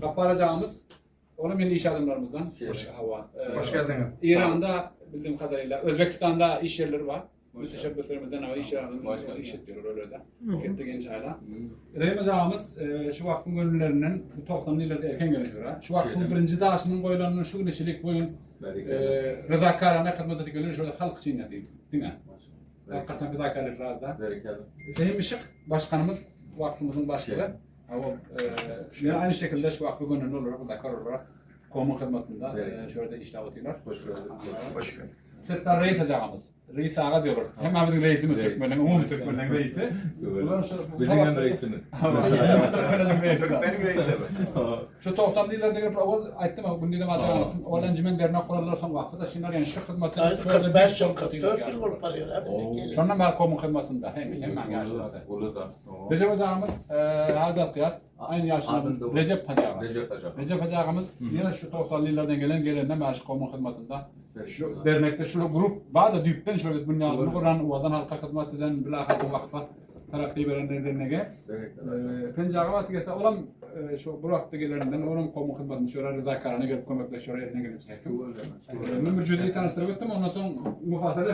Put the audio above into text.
Kaparacağımız onun milli iş adamlarımızdan Hoş- hava. Ee, Hoş geldiniz. İran'da bildiğim kadarıyla Özbekistan'da iş yerleri var. Müteşebbislerimizden hava iş geldin. iş yapıyorlar öyle de. Gitti genç hala. Reymacağımız e, şu vakfın gönüllerinin 90'lı yıllarda erken gelişiyor. Şu vakfın Şeyden. birinci daşının koyulanının şu güneşilik boyun rızakarane hizmet edip gönül şöyle halk için yapayım. Değil mi? Hakikaten rızakarlık razda. Sayın Işık Başkanımız vakfımızın başkanı. Ama e, yine aynı şekilde şu vakfı gönüllü olarak, rızakar olarak kamu hizmetinde e, şöyle işler atıyorlar. Hoş geldiniz. Hoş geldiniz. Tekrar reis hocamız. Reis ağa diyorlar. Hemen bizim reisimiz Reis. Türkmen'in, umum Türkmen'in reisi. Ulan şu- Bildiğin reisini. Türkmen'in reisi. Benim reisim. Şu 90'lı yıllarda gelip avval aytdım ama bunu dedim acaba anlattım. Avval encümen dernek kurarlar son vakti da şimdi yani şu hizmetin Aydı şöyle 45 bir yıl, 44 yıl olup arıyor. Şundan beri kamu hizmetinde hem hemen yaşlı. Uludağ. Recep e, Hazret Kıyas aynı yaşında Adın da- Recep Hacı Recep Hacı. Recep Hacı ağamız yine şu 90'lı yıllardan gelen gelenden maaş kamu hizmetinde. Şu dernekte şu grup bazı düpten şöyle Doğru. kuran odan halka hizmet eden bilahare vakfa tarafı verenler derneğe. Pencağı vakti gelse olan şu bu vakti gelenden onun kamu hizmetini şöyle rıza kararına gelip kömekle şöyle yerine gelecek. Mümkün tanıştırıp ettim ondan sonra mufasele